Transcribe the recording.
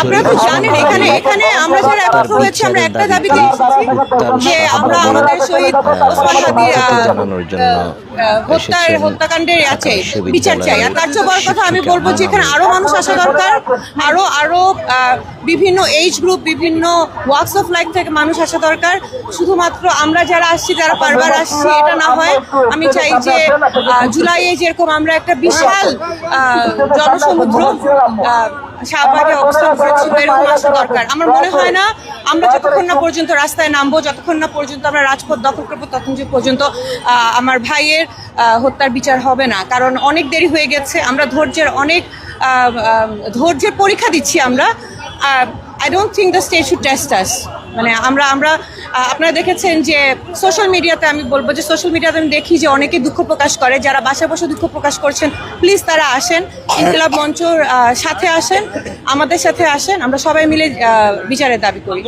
আপনারা তো জানেন এখানে এখানে আমরা যারা একত্র হয়েছি আমরা একটা যে আমরা আমাদের শহীদ ওসমান হত্যার হত্যাকাণ্ডের আছে বিচার চাই। আর তার চেয়ে বড় কথা আমি বলব যে এখানে আরও মানুষ আসা দরকার। আরও আরও বিভিন্ন এইজ গ্রুপ বিভিন্ন ওয়ার্কস অফ লাইফ থেকে মানুষ আসা দরকার। শুধুমাত্র আমরা যারা আসছি যারা বারবার আসছি এটা না হয়। আমি চাই যে জুলাইয়ে যেরকম আমরা একটা বিশাল জনসমুদ্র শাহবাগে অবস্থান করেছিল এরকম আসা দরকার। আমার মনে হয় না আমরা যতক্ষণ না পর্যন্ত রাস্তায় নামবো যতক্ষণ না পর্যন্ত আমরা রাজপথ দখল করব ততক্ষণ পর্যন্ত আমার ভাইয়ের হত্যার বিচার হবে না। কারণ অনেক দেরি হয়ে গেছে আমরা ধৈর্যের অনেক ধৈর্যের পরীক্ষা দিচ্ছি আমরা I don't think the state should test us মানে আমরা আমরা আপনারা দেখেছেন যে সোশ্যাল মিডিয়াতে আমি বলব যে সোশ্যাল মিডিয়াতে আমি দেখি যে অনেকে দুঃখ প্রকাশ করে। যারা বাসা বসে দুঃখ প্রকাশ করছেন প্লিজ তারা আসেন। ইনকলাব মঞ্চর সাথে আসেন, আমাদের সাথে আসেন। আমরা সবাই মিলে বিচারের দাবি করি।